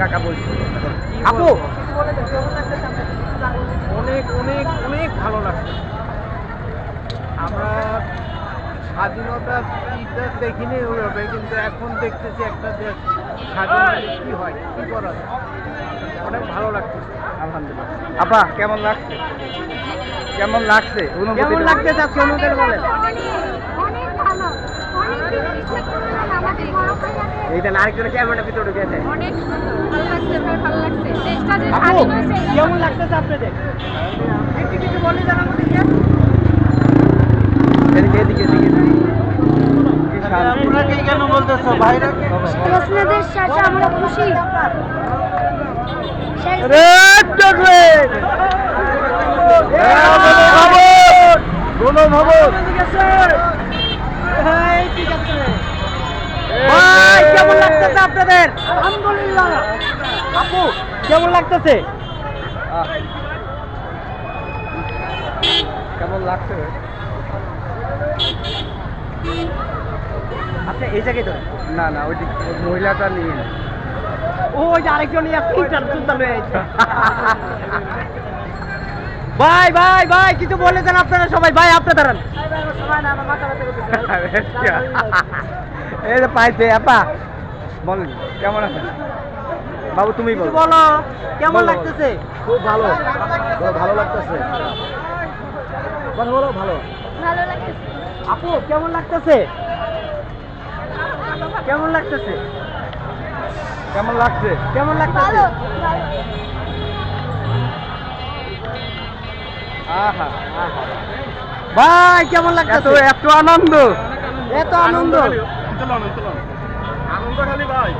কাকা বলছি। আপু! অনেক অনেক অনেক ভালো লাগছে। আমরা স্বাধীনতা ইটা দেখিনি ওইভাবে কিন্তু এখন দেখতেছি একটা দেশ স্বাধীন হলে কি হয় কি করা অনেক ভালো লাগছে। আলহামদুলিল্লাহ। আপা কেমন লাগছে? কেমন লাগছে? অনুভূতি কেমন লাগতে চাচ্ছে অনুদের বলেন। অনেক ভালো অনেক এইটা আরেকজনের ক্যামেরাটা ভিতরে ঢুকেছে অনেক ভালো লাগছে ভাই ভালো লাগছে। দেশটা যে স্বাধীন হয়েছে কেমন লাগতেছে আপনাদের? একটু কিছু বলে এদিকে এদিকে এদিকে। কেন বলতেছো? ভাইরা প্রশ্নদের শেষে আমরা খুশি। শেষ রেড চকলেট গণভবন আপনাদের? আলহামদুলিল্লাহ আপু কেমন লাগতেছে? কেমন লাগছে? আপনি এই জায়গায় তো? না না ওই মহিলাটা নিয়ে ওই যে আরেকজন ভাই ভাই ভাই কিছু বলে দেন আপনারা সবাই। ভাই আপনি দাঁড়ান। এই যে পাইছে আপা। বলেন কেমন আছেন? বাবু তুমি বলো। বলো কেমন লাগতেছে? খুব ভালো। ভালো লাগতেছে? বলো ভালো। ভালো লাগছে আপু কেমন লাগতেছে? কেমন লাগতেছে? কেমন লাগছে? কেমন লাগতেছে? আহা ভাই কেমন লাগতেছে? এত আনন্দ। এত আনন্দ। আনন্দ খালি ভাই।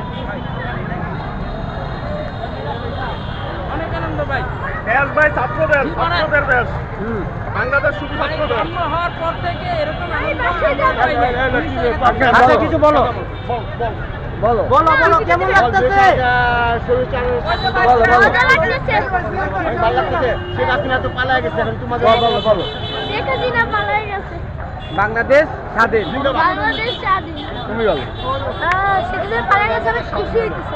অনেক আনন্দ ভাই। দেশ ভাই ছাত্রদের ছাত্রদের দেশ হুম। বাংলাদেশ শুধু ছাত্রদের কিছু বলো। বলো বলো বলো। কেমন লাগতেছে? বলো বলো ভালো লাগতেছে? শেখ হাসিনা তো পালায় গেছে এখন তোমাদের বলো বলো। শেখ হাসিনা পালাই গেছে। বাংলাদেশ স্বাধীন। বাংলাদেশ স্বাধীন। তুমি বলো গেছে খুশি হইতেছে।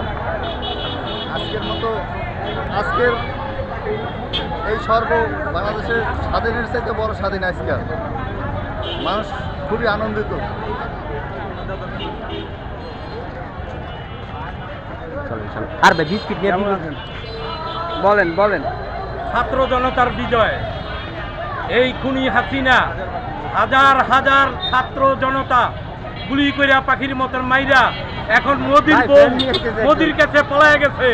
আজকের মতো আজকের এই সর্ব বাংলাদেশের স্বাধীনের চাইতে বড় স্বাধীন আজকাল মানুষ খুবই আনন্দিত। আর বিস্কিট নিয়ে বলেন বলেন। ছাত্র জনতার বিজয়। এই খুনি হাসিনা হাজার হাজার ছাত্র জনতা গুলি করিয়া পাখির মতন মাইরা এখন মোদীর মোদীর বউ কাছে পলায় গেছে।